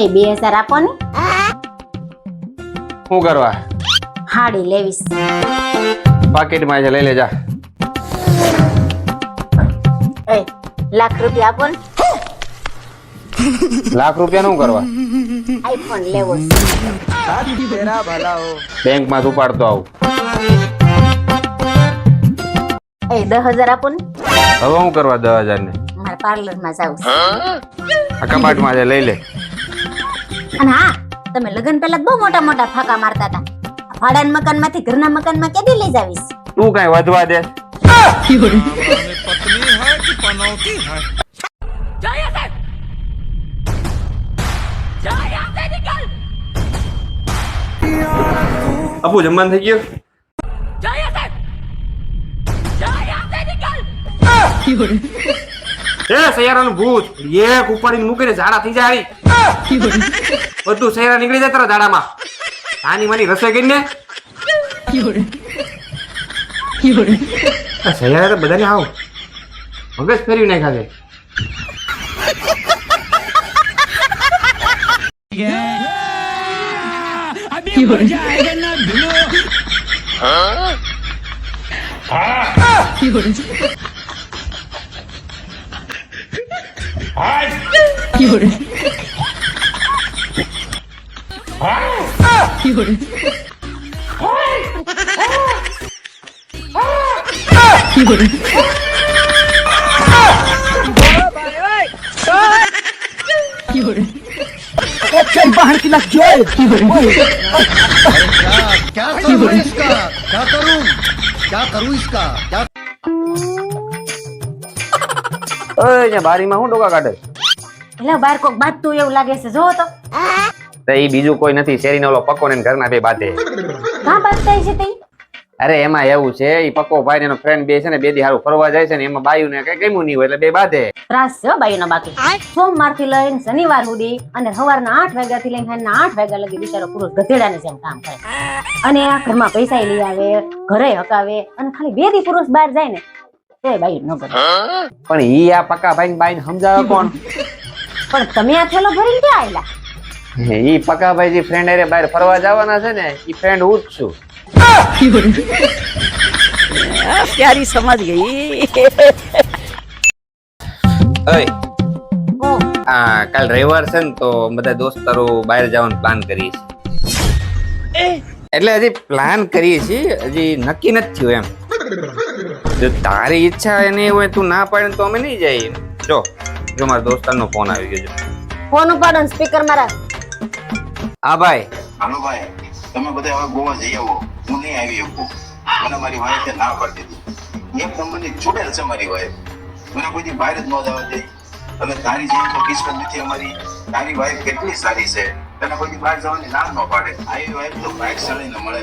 હે બે હજાર આપો ને. શું કરવા? હાડી લેવીશ. પાકીટમાં છે લઈ લેજા. એ લાખ રૂપિયા આપો ને. લાખ રૂપિયા નું કરવા? આઈફોન લેવો છે. તું પાડતો આવું. એ દસ હજાર આપો ને. હવે હું કરવા દસ હજાર ને મારા પાર્લરમાં જાવ આ કપાટમાં છે લઈ લે. અને હા તમે લગ્ન પહેલા બહુ મોટા મોટા ફાકા મારતા હતા. ભાડાના મકાનમાંથી ઘરના મકાનમાં કેદી લઈ જાવીશ? તું કઈ વધવા દે. અપુ જમવાન થઈ ગયું? એ સૈયારાનું ભૂત. એક ઉપાડીને મૂકીને ઝાડા થઈ જાય. બધું સૈયારા નીકળી જાય તારા ઝાડામાં. નાની માની રસોઈ કરીને? સૈયારા તો બધાને આવ. મગજ ફેરવી નાખ્યા છે क्या करूं इसका क्या करूं क्या करूं इसका क्या ઓય બારીમાં હું ડોકા કાઢે? એટલે બાર કોક બાજતું એવું લાગે છે. જો તો. તો એ બીજું કોઈ નથી. શેરીનો ઓલો પક્કો ને ઘરના બે બાતે કાં બાજતા છે તે અરે એમાં એવું છે એ પક્કો ભાઈ એનો ફ્રેન્ડ બે છે ને બે દી હારું ફરવા જાય છે ને એમાં બાયું ને કઈ ગમ્યું નહીં હોય એટલે બે બાધે. ત્રાસ છે હો બાઈનો બાકી સોમવારથી લઈને શનિવાર સુધી અને સવારના આઠ વાગ્યા થી લઈને સાંજના આઠ વાગ્યા લગી બિચારો પુરુષ ગધેડાની જેમ કામ કરે. અને આ ઘરમાં પૈસા લઈ આવે ઘરે હકાવે અને ખાલી બે દી પુરુષ બહાર જાય ને એ બાઈ ન કરે પણ ઈ આ પક્કા ભાઈ બાઈ સમજાવે કોણ? પણ તમે આ થેલો ભરીને ક્યાં આવેલા ઈ પક્કા ભાઈ જે ફ્રેન્ડ અરે બહાર ફરવા જવાના છે ને ઈ ફ્રેન્ડ હું જ છું. પ્યારી સમજ ગઈ. ઓય આ કાલ રવિવાર છે ને તો બધા દોસ્તારો બહાર જવાનો પ્લાન કરીએ છીએ. એટલે હજી પ્લાન કરીએ છીએ હજી નક્કી નથી થયું એમ. જો તારી ઈચ્છા એની હોય તું ના પાડે તો અમે નહીં જઈએ. જો જો મારા દોસ્તારનો ફોન આવી ગયો છે ફોન ઉપાડો સ્પીકર મારા. હા ભાઈ. હાલો ભાઈ. તમે બધા હવે ગોવા જઈ આવો. હું નહીં આવી શકું. મને મારી વાઈફે ના પાડી દીધી. એક નંબરની ચૂડેલ છે મારી વાઈફ. મને કોઈ દી બહાર જ ન જવા દે. અને તારી જેમ તો કિસ્મત નથી અમારી. તારી વાઈફ કેટલી સારી છે. તને કોઈ દી બહાર જવાની ના ન પાડે. આવી વાઈફ તો બાઇક ચડીને મળે.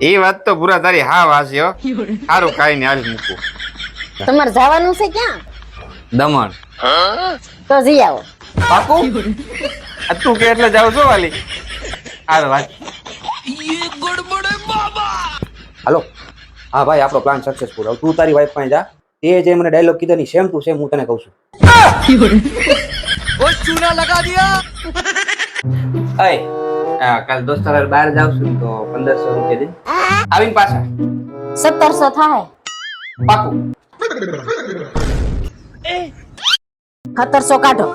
એ વાત તો પૂરા તારી હા વાસી હો. સારું કાઈ નહીં હાલ મૂકું. તમારે જવાનું છે ક્યાં? દમણ. તો જઈ આવો. બાપુ? તું કે એટલે જાવ છો વાલી? હાલ વાત. હાલો. હા ભાઈ આપણો પ્લાન સક્સેસફુલ હવે તું તારી વાઈફ પાસે જા. તે જે મને ડાયલોગ કીધો ની સેમ ટુ સેમ હું તને કહું છું. ઓ ચૂના લગા દિયા. અય આ કાલ દોસ્તાર હારે બહાર જાવ છું તો પંદરસો રૂપિયા દે. આવીને પાછા. સત્તરસો થાય. પાકું. સત્તરસો કાઢો.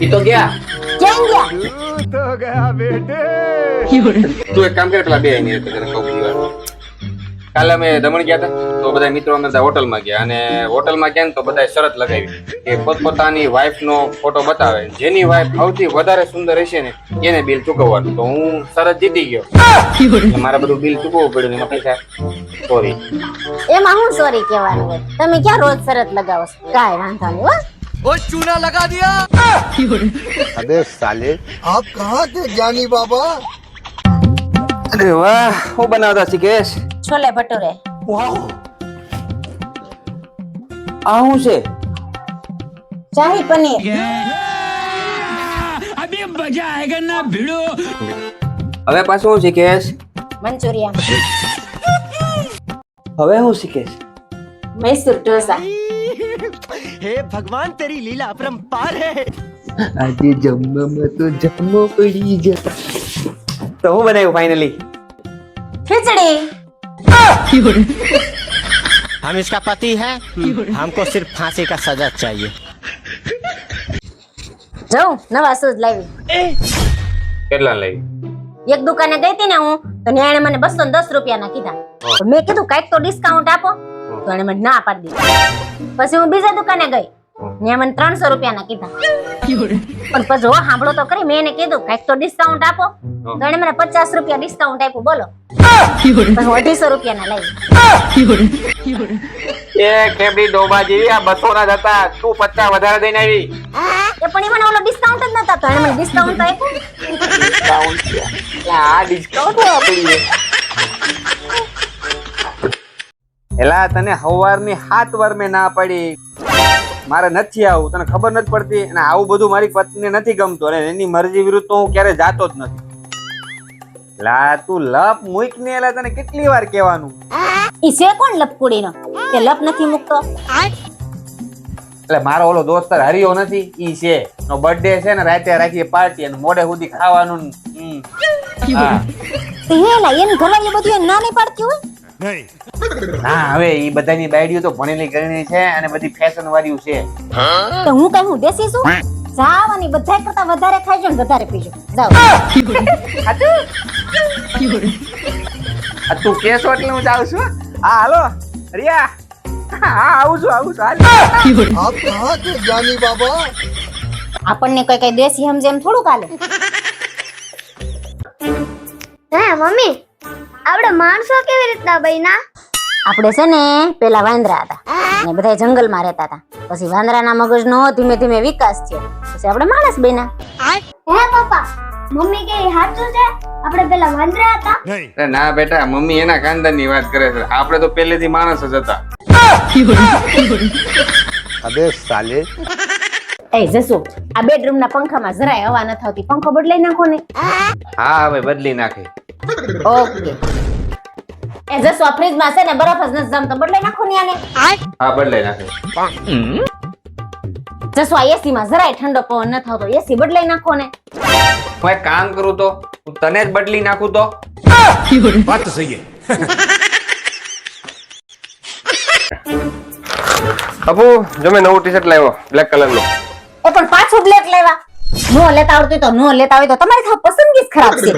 ઈ તો ગયા. ક્યાં ગયા? તું એક કામ કર પેલા બે એની વાર. કાલે અમે દમણ ગયા હતા તો બધા મિત્રો અમે બધા હોટલમાં ગયા અને હોટલમાં ગયા ને તો બધા શરત લગાવી કે પોતપોતાની વાઈફ નો ફોટો બતાવે જેની વાઈફ સૌથી વધારે સુંદર હશે ને એને બિલ ચૂકવવાનું તો હું શરત જીતી ગયો એટલે મારે બધું બિલ ચૂકવવું પડ્યું ને એમાં પૈસા સોરી એમાં હું સોરી કહેવાનું હોય તમે ક્યાં રોજ શરત લગાવો છો કાંઈ વાંધો નહીં હો वो चूना लगा दिया અબે સાલે आप कहाँ थे ज्ञानी बाबा અરે વાહ હું બનાવતા શીખેશ છોલે ભટુરે. વાહ. આ હું છે? શાહી પનીર. અભી મજા આયેગા ના ભીડો. હવે પાછું હું શીખેશ? મંચુરિયન. હવે હું શીખેશ? મૈસૂર ઢોસા. હે ભગવાન તેરી લીલા અપરંપાર હે. આજે જમવામાં તો જમવો પડી જતા તો હું બનાવ્યું ફાઇનલી ખીચડી. हम इसका पति है हमको सिर्फ फांसी का सजा चाहिए જઉં નવા શૂઝ લાવી કેટલા લઈ એક દુકાને ગઈ હતી ને હું તો ત્યાં એણે મને બસો દસ રૂપિયાના કીધા તો મેં કીધું કઈક તો ડિસ્કાઉન્ટ આપો તો એણે મને ના પાડી દીધી પછી હું બીજા દુકાને ગઈ મને ત્રણસો રૂપિયાના કીધા. પણ પછી સાંભળો તો કરી મેં એને કીધું કંઈક તો ડિસ્કાઉન્ટ આપો. તો એને મને પચાસ રૂપિયા ડિસ્કાઉન્ટ આપ્યું બોલો. અઢીસો રૂપિયાના લઈ. એ કેબડી ડોબા જેવી આ બસો ના હતા. તું પચાસ વધારે દઈને આવી? એ પણ એમાં ઓલો ડિસ્કાઉન્ટ જ નતા તો એને મને ડિસ્કાઉન્ટ આપ્યું. ડિસ્કાઉન્ટ આ ડિસ્કાઉન્ટ આપી એલા તને હવારની હાથ વાર મેં ના પડી. મારે નથી આવું તને ખબર નથી પડતી? અને આવું બધું મારી પત્નીને નથી ગમતું. અને એની મરજી વિરુદ્ધ તો હું ક્યારે જાતો જ નથી. લા તું લપ મૂક ને એલા તને કેટલી વાર કહેવાનું? ઈ છે કોણ લપકુડીનો કે લપ નથી મૂકતો? એટલે મારો ઓલો દોસ્તર હરિયો નથી ઈ છે. નો બર્થડે છે ને રાતે રાખીએ પાર્ટી અને મોડે સુધી ખાવાનું. હમ. હા. એની ઘરવાળી બધું ના નહીં પાડતી હોય નહીં. હા હવે ઈ બધાની બાયડીઓ તો ભણેલી ગણેલી છે અને બધી ફેશન વાળીઓ છે. તો હું કઈ હું દેસી છું? જાવ અને બધા કરતા વધારે ખાઈજો ને વધારે પીજો જાવ તું કેસો એટલે હું જાઉં છું હા? હાલો રિયા. આપણને કઈ કઈ દેશી સમજે એમ થોડું કાલે હા મમ્મી. આપણે માણસો કેવી રીતના બૈના આપણે છે ને પેલા વાંદરા હતા. ને બધા જંગલમાં રહેતા હતા. પછી વાંદરાના મગજનો ધીમે ધીમે વિકાસ થયો. પછી આપણે માણસ બન્યા. હે પપ્પા મમ્મી કે સાચું છે? આપણે પેલા વાંદરા હતા. અરે ના બેટા મમ્મી એના ખાનદાનની વાત કરે છે. આપણે તો પહેલેથી માણસ જ હતા. અબે સાલે. એ જસુ આ બેડરૂમ ના પંખામાં જરાય હવા ન થતી પંખો બદલાઈ નાખો ને. હા હવે બદલી નાખે. ઓકે. એઝ અ સોફ્રીજમાં છે ને બરફ જ નથી જમતો બદલાઈ નાખો ને આને હા બદલાઈ નાખો. જસવા એસી માં જરાય ઠંડો પવન ન થતો એસી બદલાઈ નાખો ને. હું એક કામ કરું તો હું તને જ બદલી નાખું તો. વાત સહી અપુ જો મેં નવું ટી શર્ટ લાવ્યો બ્લેક કલર નો. એ પણ પાછું બ્લેક લેવા નો લેતા આવડતું તો નો લેતા આવે તો તમારી પસંદગી ખરાબ છે.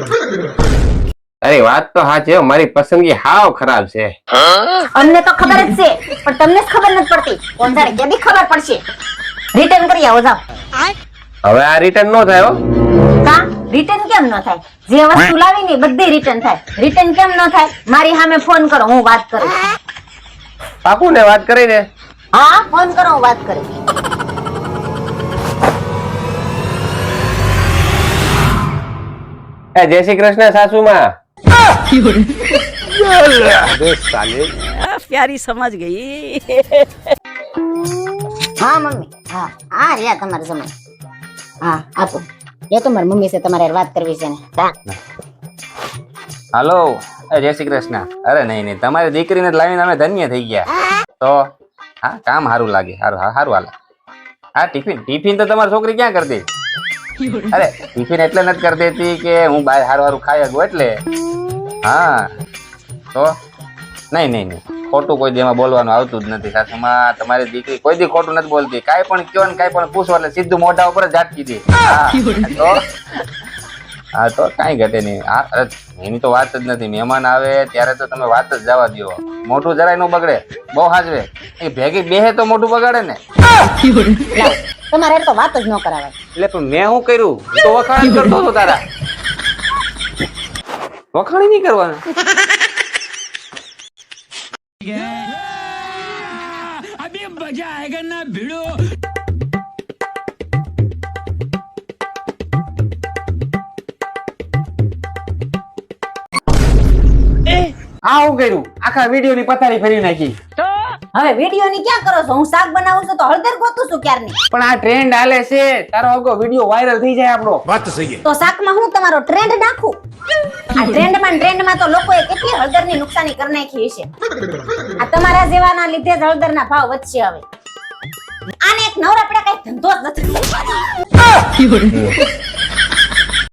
અરે વાત તો હા છે મારી પસંદગી હાવ ખરાબ છે. અમને તો ખબર જ છે પણ તમને જ ખબર નથી પડતી. જાણે કેદી ખબર પડશે. રિટર્ન કરી આવો જાવ હવે આ રિટર્ન નો થાય કા? રિટર્ન કેમ નો થાય? જે વસ્તુ લાવી ને બધી રિટર્ન થાય. રિટર્ન કેમ નો થાય? મારી સામે ફોન કરો હું વાત કરું પાકું ને વાત કરી ને હા ફોન કરો હું વાત કરું જય શ્રી કૃષ્ણ સાસુમાં. પ્યારી સમજ ગઈ. હા મમ્મી. હા આ રહ્યા તમારો સમય. હા આપો. એ તો મારી મમ્મી છે તમારે વાત કરવી છે ને. હાલો જય શ્રી કૃષ્ણ. અરે નહીં નહીં તમારી દીકરીને લાવીને અમે ધન્ય થઈ ગયા. તો હા કામ સારું લાગે સારું હા સારું હાલ. હા ટિફિન ટિફિન તો તમારી છોકરી ક્યાં કરતી અરે ટિફિન એટલે નથી કરી દેતી કે હું બહાર સારું સારું ખાઈ શકું એટલે. હા. તો? નહીં નહીં નહીં. ખોટું કોઈ દી એમાં બોલવાનું આવતું જ નથી. સાસુમાં તમારી દીકરી કોઈ દી ખોટું નથી બોલતી. કાંઈ પણ કયો ને કાંઈ પણ પૂછો એટલે સીધું મોઢા ઉપર જ ઝાટકી દે. હા. તો? હા તો કાંઈ ઘટે નહીં. હા અરે એની તો વાત જ નથી. મહેમાન આવે ત્યારે તો તમે વાત જ જવા દો મોઢું જરાય નો બગડે. બહુ હાજવે. એ ભેગી બેહે તો મોઢું બગાડે ને. તમારે તો વાત જ ન કરાવે એટલે પણ મેં શું કર્યું? તો વખાણ કરતો હતો તારા. વખાણ નહીં કરવાના. આ હું કર્યું? આખા વીડિયો ની પથારી ફેરવી નાખી. હવે વીડિયો ની ક્યાં કરો છો? હું શાક બનાવું છું તો હળદર ગોતું છું ક્યારની? પણ આ ટ્રેન્ડ હાલે છે. તારો અગો વીડિયો વાયરલ થઈ જાય આપણો. વાત સહી તો શાકમાં હું તમારો ટ્રેન્ડ નાખું? આ ટ્રેન્ડમાં ટ્રેન્ડમાં તો લોકોએ કેટલી હળદરની નુકસાની કરી નાખી છે આ તમારા જેવાના લીધે જ હળદર ના ભાવ વધશે હવે. આને એક નવરા પડ્યા કઈ ધંધો જ નથી.